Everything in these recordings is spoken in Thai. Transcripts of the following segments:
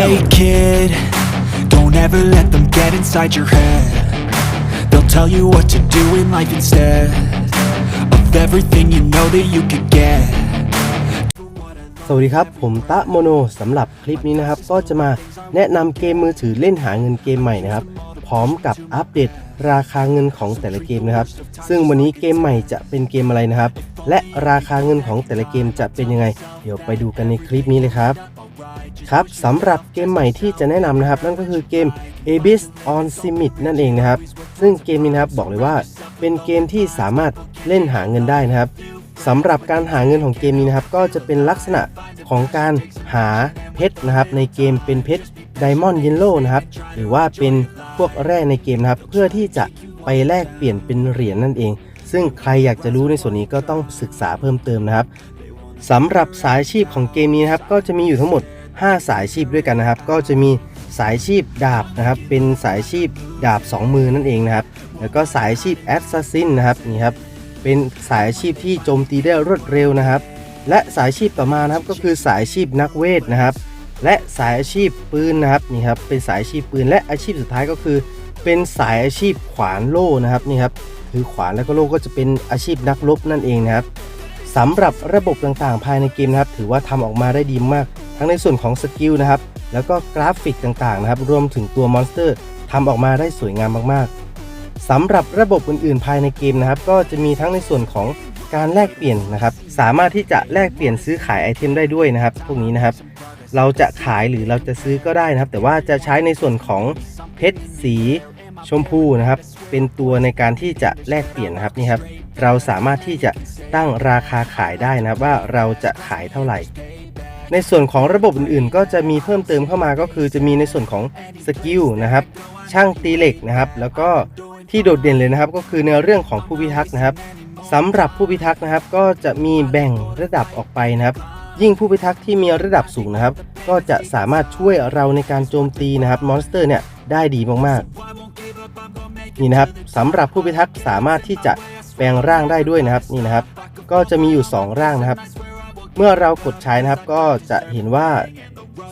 Hey kid, don't ever let them get inside your head. They'll tell you what to do in life instead of everything you know that you could get. สวัสดีครับ ผมตะโมโนสำหรับคลิปนี้นะครับ ก็จะมาแนะนำเกมมือถือเล่นหาเงินเกมใหม่นะครับ พร้อมกับอัปเดตราคาเงินของแต่ละเกมนะครับ ซึ่งวันนี้เกมใหม่จะเป็นเกมอะไรนะครับ และราคาเงินของแต่ละเกมจะเป็นยังไง เดี๋ยวไปดูกันในคลิปนี้เลยครับ ครับสำหรับเกมใหม่ที่จะแนะนำนะครับ นั่นก็คือเกม Abyss on Simit นั่นเองนะครับ ซึ่งเกมนี้นะครับบอกเลยว่าเป็นเกมที่สามารถเล่นหาเงินได้นะครับสำหรับการหาเงินของเกมนี้นะครับ ก็จะเป็นลักษณะของการหาเพชรนะครับ ในเกมเป็นเพชร Diamond Yellow นะครับ หรือว่าเป็นพวกแร่ในเกมนะครับ เพื่อที่จะไปแลกเปลี่ยนเป็นเหรียญนั่นเอง ซึ่งใครอยากจะรู้ในส่วนนี้ก็ต้องศึกษาเพิ่มเติมนะครับสำหรับสายอาชีพของเกมนี้นะครับ ก็จะมีอยู่ทั้งหมด 5 สายชีพด้วยกันนะครับ ก็จะมีสายชีพดาบนะครับ เป็นสายชีพดาบ 2 มือนั่นเองนะครับ แล้วก็สายชีพแอสซัสซินนะครับนี่ครับ เป็นสายอาชีพที่โจมตีได้รวดเร็วนะครับ และสายชีพต่อมานะครับก็คือสายชีพนักเวทนะครับ และสายอาชีพปืนนะครับนี่ครับ เป็นสายอาชีพปืนและอาชีพสุดท้ายก็คือ เป็นสายอาชีพขวานโล่นะครับนี่ครับคือขวานแล้วก็โล่ก็จะเป็นอาชีพนักรบนั่นเองนะครับสำหรับระบบต่างๆ ภายในเกมนะครับ ถือว่าทำออกมาได้ดีมาก ทั้งในส่วนของสกิลนะครับ แล้วก็กราฟิกต่างๆนะครับ รวมถึงตัวมอนสเตอร์ทำออกมาได้สวยงามมากๆสำหรับระบบอื่นๆ ภายในเกมนะครับ ก็จะมีทั้งในส่วนของการแลกเปลี่ยนนะครับ สามารถที่จะแลกเปลี่ยนซื้อขายไอเทมได้ด้วยนะครับ พวกนี้นะครับ เราจะขายหรือเราจะซื้อก็ได้นะครับ แต่ว่าจะใช้ในส่วนของเพชรสีชมพูนะครับ เป็นตัวในการที่จะแลกเปลี่ยนนะครับนี่ครับ เราสามารถที่จะตั้งราคาขายได้นะครับว่าเราจะขายเท่าไหร่ ในส่วนของระบบอื่นๆ ก็จะมีเพิ่มเติมเข้ามาก็คือจะมีในส่วนของสกิลนะครับ ช่างตีเหล็กนะครับ แล้วก็ที่โดดเด่นเลยนะครับ ก็คือในเรื่องของผู้พิทักษ์นะครับสำหรับผู้พิทักษ์นะครับ ก็จะมีแบ่งระดับออกไปนะครับ ยิ่งผู้พิทักษ์ที่มีระดับสูงนะครับ ก็จะสามารถช่วยเราในการโจมตีนะครับมอนสเตอร์เนี่ยได้ดีมากๆ นี่นะครับสำหรับผู้พิทักษ์สามารถที่จะแปลงร่างได้ด้วยนะครับนี่นะครับ ก็จะมีอยู่ 2 ร่างนะครับ เมื่อเรากดใช้นะครับก็จะเห็นว่า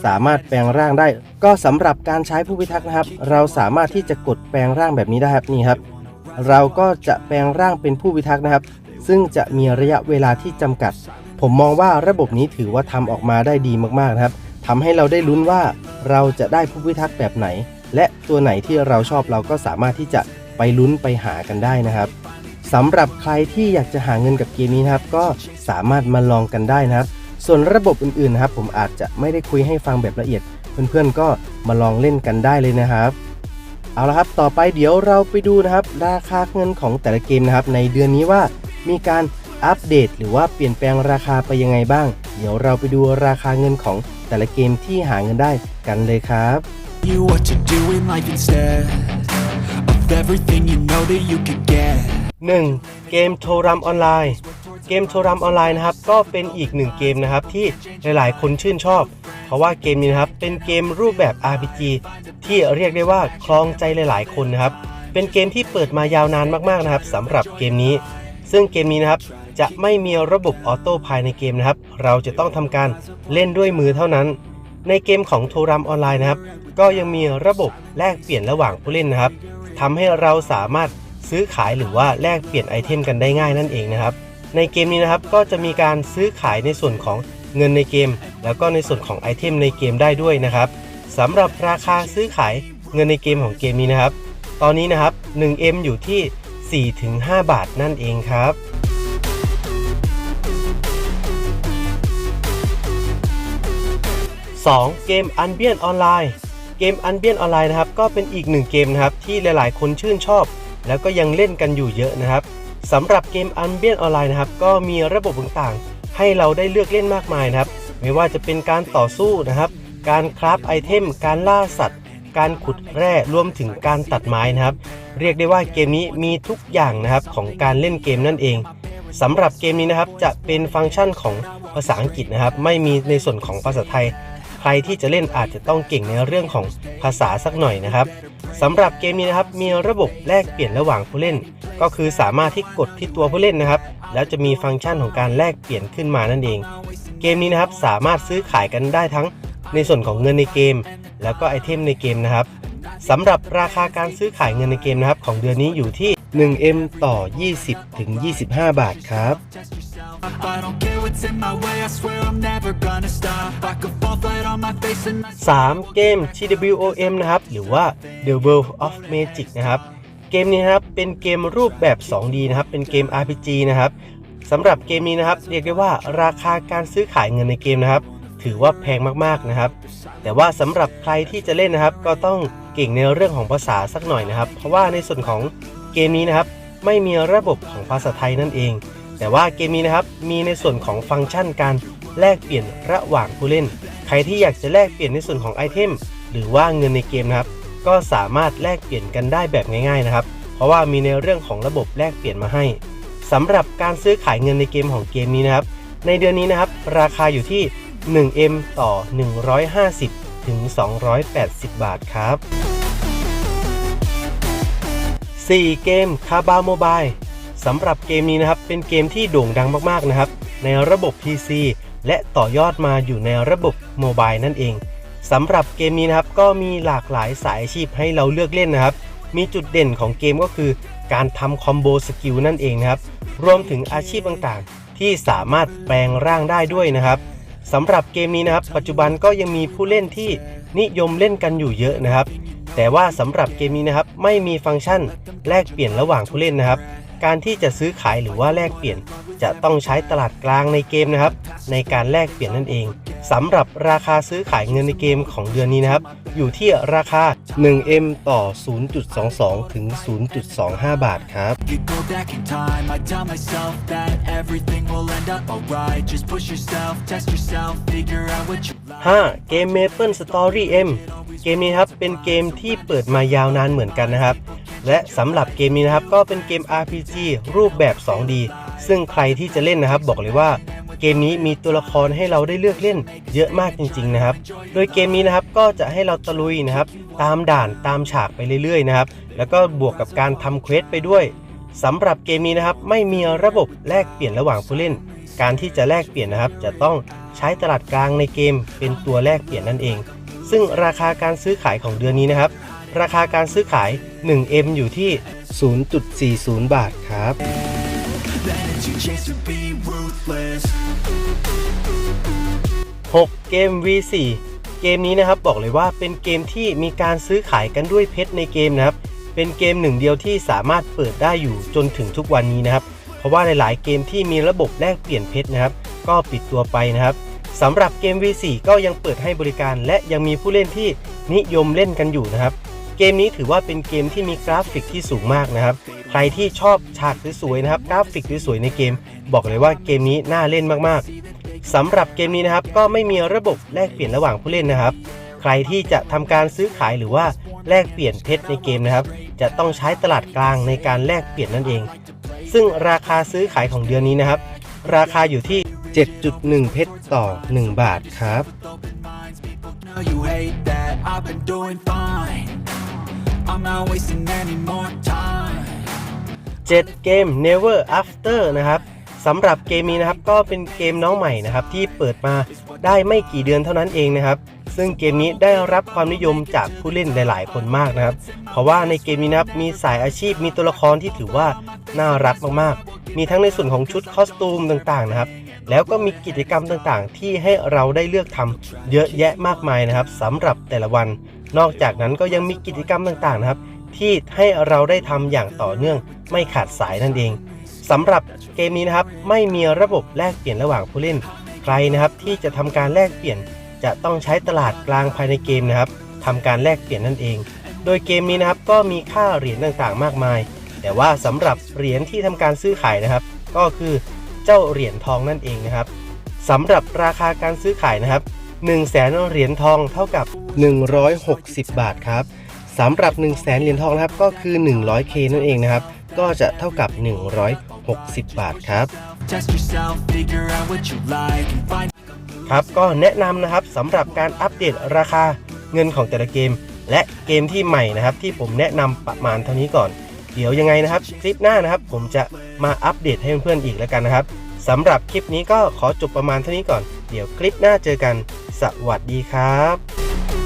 สามารถแปลงร่างได้ ก็สำหรับการใช้ผู้พิทักษ์นะครับ เราสามารถที่จะกดแปลงร่างแบบนี้ได้ครับนี่ครับ เราก็จะแปลงร่างเป็นผู้พิทักษ์นะครับ ซึ่งจะมีระยะเวลาที่จำกัด ผมมองว่าระบบนี้ถือว่าทำออกมาได้ดีมากๆนะครับทำให้เราได้ลุ้นว่าเราจะได้ผู้พิทักษ์แบบไหน และตัวไหนที่เราชอบเราก็สามารถที่จะไปลุ้นไปหากันได้นะครับ สำหรับใครที่อยากจะหาเงินกับเกมนี้นะครับ ก็สามารถมาลองกันได้นะครับ ส่วนระบบอื่นๆนะครับ ผมอาจจะไม่ได้คุยให้ฟังแบบละเอียด เพื่อนๆก็มาลองเล่นกันได้เลยนะครับ เอาละครับต่อไปเดี๋ยวเราไปดูนะครับ ราคาเงินของแต่ละเกมนะครับ ในเดือนนี้ว่ามีการอัปเดต หรือว่าเปลี่ยนแปลงราคาไปยังไงบ้าง เดี๋ยวเราไปดูราคาเงินของแต่ละเกมที่หาเงินได้กันเลยครับ You what to do in life instead of everything you know that you could get. 1. เกมโทรัมออนไลน์ เกมโทรัมออนไลน์นะครับ ก็เป็นอีกหนึ่งเกมนะครับที่หลายๆ คนชื่นชอบ เพราะว่าเกมนี้นะครับเป็นเกมรูปแบบ RPG ที่เรียกได้ว่าคลองใจหลาย ๆ คนนะครับ เป็นเกมที่เปิดมายาวนานมากๆนะครับสำหรับเกมนี้ ซึ่งเกมนี้นะครับจะไม่มีระบบออโต้ภายในเกมนะครับ เราจะต้องทำการเล่นด้วยมือเท่านั้น ในเกมของโทรัมออนไลน์นะครับ ก็ยังมีระบบแลกเปลี่ยนระหว่างผู้เล่นนะครับทำให้เราสามารถ ซื้อขายหรือว่าแลกเปลี่ยนไอเทมกันได้ง่ายนั่นเองนะครับ ในเกมนี้นะครับก็จะมีการซื้อขายในส่วนของเงินในเกม แล้วก็ในส่วนของไอเทมในเกมได้ด้วยนะครับสำหรับราคาซื้อขายเงินในเกมของเกมนี้นะครับ ตอนนี้นะครับ 1M อยู่ที่ 4-5 บาทนั่นเองครับ 2. เกม u n b i e n Online เกม u n b i e n Online นะครับก็เป็นอีกหนึ่งเกมนะครับที่หลายๆ คนชื่นชอบ แล้วก็ยังเล่นกันอยู่เยอะนะครับสำหรับเกม u n b i e n Online นะครับก็มีระบบต่างๆ ให้เราได้เลือกเล่นมากมายนะครับ ไม่ว่าจะเป็นการต่อสู้นะครับ การคราฟไอเทม การล่าสัตว์ การขุดแร่รวมถึงการตัดไม้นะครับ เรียกได้ว่าเกมนี้มีทุกอย่างนะครับของการเล่นเกมนั่นเองสำหรับเกมนี้นะครับจะเป็นฟังก์ชันของภาษาอังกฤษนะครับ ไม่มีในส่วนของภาษาไทย ใครที่จะเล่นอาจจะต้องเก่งในเรื่องของภาษาสักหน่อยนะครับ สำหรับเกมนี้นะครับมีระบบแลกเปลี่ยนระหว่างผู้เล่น ก็คือสามารถที่กดที่ตัวผู้เล่นนะครับ แล้วจะมีฟังก์ชันของการแลกเปลี่ยนขึ้นมานั่นเอง เกมนี้นะครับสามารถซื้อขายกันได้ทั้งในส่วนของเงินในเกม แล้วก็ไอเทมในเกมนะครับสำหรับราคาการซื้อขายเงินในเกมนะครับของเดือนนี้อยู่ที่ 1M ต่อ 20ถึง25 บาทครับ I don't care what's in my way, I swear I'm never gonna stop I could fall flat on my face and I 3เกม TWOM นะครับ หรือว่า The World of Magic นะครับ เกมนี้นะครับ เป็นเกมรูปแบบ 2D นะครับ เป็นเกม RPG นะครับสำหรับเกมนี้นะครับ เรียกได้ว่าราคาการซื้อขายเงินในเกมนะครับ ถือว่าแพงมากๆนะครับ แต่ว่าสำหรับใครที่จะเล่นนะครับ ก็ต้องเก่งในเรื่องของภาษาสักหน่อยนะครับ เพราะว่าในส่วนของเกมนี้นะครับ ไม่มีระบบของภาษาไทยนั่นเอง แต่ว่าเกมนี้นะครับมีในส่วนของฟังก์ชันการแลกเปลี่ยนระหว่างผู้เล่น ใครที่อยากจะแลกเปลี่ยนในส่วนของไอเทมหรือว่าเงินในเกมนะครับ ก็สามารถแลกเปลี่ยนกันได้แบบง่ายๆนะครับ เพราะว่ามีในเรื่องของระบบแลกเปลี่ยนมาให้สำหรับการซื้อขายเงินในเกมของเกมนี้นะครับ ในเดือนนี้นะครับ ราคาอยู่ที่ 1M ต่อ 150 ถึง 280 บาทครับ 4 เกมคาบาโมบาย สำหรับเกมนี้นะครับเป็นเกมที่โด่งดังมากๆนะครับ ในระบบ PC และต่อยอดมาอยู่ในระบบโมบายนั่นเองสำหรับเกมนี้นะครับก็มีหลากหลายสายอาชีพให้เราเลือกเล่นนะครับ มีจุดเด่นของเกมก็คือการทำคอมโบสกิลนั่นเองนะครับ รวมถึงอาชีพต่างๆ ที่สามารถแปลงร่างได้ด้วยนะครับสำหรับเกมนี้นะครับ ปัจจุบันก็ยังมีผู้เล่นที่นิยมเล่นกันอยู่เยอะนะครับ แต่ว่าสำหรับเกมนี้นะครับไม่มีฟังก์ชันแลกเปลี่ยนระหว่างผู้เล่นนะครับ การที่จะซื้อขายหรือว่าแลกเปลี่ยน จะต้องใช้ตลาดกลางในเกมนะครับ ในการแลกเปลี่ยนนั่นเองสำหรับราคาซื้อขายเงินในเกมของเดือนนี้นะครับ อยู่ที่ราคา 1M ต่อ 0.22 ถึง 0.25 บาทครับ could go back in time I tell myself that everything will end up alright Just push yourself, test yourself, figure out what you like 5เกม Maple Story M เกมนี้ครับเป็นเกมที่เปิดมายาวนานเหมือนกันนะครับ และสำหรับเกมนี้นะครับก็เป็นเกม RPG รูปแบบ 2D ซึ่งใครที่จะเล่นนะครับบอกเลยว่าเกมนี้มีตัวละครให้เราได้เลือกเล่นเยอะมากจริงๆนะครับ โดยเกมนี้นะครับก็จะให้เราตะลุยนะครับตามด่านตามฉากไปเรื่อยๆนะครับ แล้วก็บวกกับการทำเควสไปด้วยสำหรับเกมนี้นะครับไม่มีระบบแลกเปลี่ยนระหว่างผู้เล่น การที่จะแลกเปลี่ยนนะครับ จะต้องใช้ตลาดกลางในเกมเป็นตัวแลกเปลี่ยนนั่นเอง ซึ่งราคาการซื้อขายของเดือนนี้นะครับ ราคาการซื้อขาย 1M อยู่ที่ 0.40 บาทครับ Then it's your chance to be ruthless 6เกม V4 เกมนี้นะครับบอกเลยว่าเป็นเกมที่มีการซื้อขายกันด้วยเพชรในเกมนะครับ เป็นเกมหนึ่งเดียวที่สามารถเปิดได้อยู่จนถึงทุกวันนี้นะครับ เพราะว่าหลาย ๆ เกมที่มีระบบแลกเปลี่ยนเพชรนะครับ ก็ปิดตัวไปนะครับสำหรับเกม V4 ก็ยังเปิดให้บริการ และยังมีผู้เล่นที่นิยมเล่นกันอยู่นะครับ เกมนี้ถือว่าเป็นเกมที่มีกราฟิกที่สูงมากนะครับ ใครที่ชอบฉากสวยๆนะครับ กราฟิกสวยๆในเกม บอกเลยว่าเกมนี้น่าเล่นมากๆสำหรับเกมนี้นะครับก็ไม่มีระบบแลกเปลี่ยนระหว่างผู้เล่นนะครับ ใครที่จะทำการซื้อขายหรือว่าแลกเปลี่ยนเพชรในเกมนะครับ จะต้องใช้ตลาดกลางในการแลกเปลี่ยนนั่นเอง ซึ่งราคาซื้อขายของเดือนนี้นะครับ ราคาอยู่ที่ 7.1 เพชรต่อ 1 บาทครับ you hate that I've been doing fine I'm not wasting any more time 7 เกม Never After นะครับสำหรับเกมนี้นะครับก็เป็นเกมน้องใหม่นะครับที่เปิดมาได้ไม่กี่เดือนเท่านั้นเองนะครับ ซึ่งเกมนี้ได้รับความนิยมจากผู้เล่นหลาย ๆ คนมากนะครับ เพราะว่าในเกมนี้นะครับมีสายอาชีพมีตัวละครที่ถือว่าน่ารักมากๆ มีทั้งในส่วนของชุดคอสตูมต่าง ๆ นะครับ แล้วก็มีกิจกรรมต่าง ๆ ที่ให้เราได้เลือกทำเยอะแยะมากมายนะครับสำหรับแต่ละวัน นอกจากนั้นก็ยังมีกิจกรรมต่างๆนะครับ ที่ให้เราได้ทำอย่างต่อเนื่องไม่ขาดสายนั่นเองสำหรับเกมนี้นะครับไม่มีระบบแลกเปลี่ยนระหว่างผู้เล่น ใครนะครับที่จะทำการแลกเปลี่ยน จะต้องใช้ตลาดกลางภายในเกมนะครับทำการแลกเปลี่ยนนั่นเอง โดยเกมนี้นะครับก็มีค่าเหรียญต่างๆ มากมาย แต่ว่าสำหรับเหรียญที่ทำการซื้อขายนะครับ ก็คือเจ้าเหรียญทองนั่นเองนะครับสำหรับราคาการซื้อขายนะครับ 1 0 0 0 0แสนเหรียญทองเท่ากับ 160 บาทครับสำหรับ 1 0 0 0 0แสนเหรียญทองนะครับก็คือ 100k นั่นเองนะครับ ก็จะเท่ากับ 160 บาทครับ Test yourself, figure out what you like and find ครับก็แนะนำนะครับสำหรับการอัปเดตราคาเงินของแต่ละเกม และเกมที่ใหม่นะครับ ที่ผมแนะนำประมาณเท่านี้ก่อน เดี๋ยวยังไงนะครับคลิปหน้านะครับ ผมจะมาอัปเดตให้เพื่อนๆอีกแล้วกันนะครับสำหรับคลิปนี้ก็ขอจบประมาณเท่านี้ก่อน เดี๋ยวคลิปหน้าเจอกัน สวัสดีครับ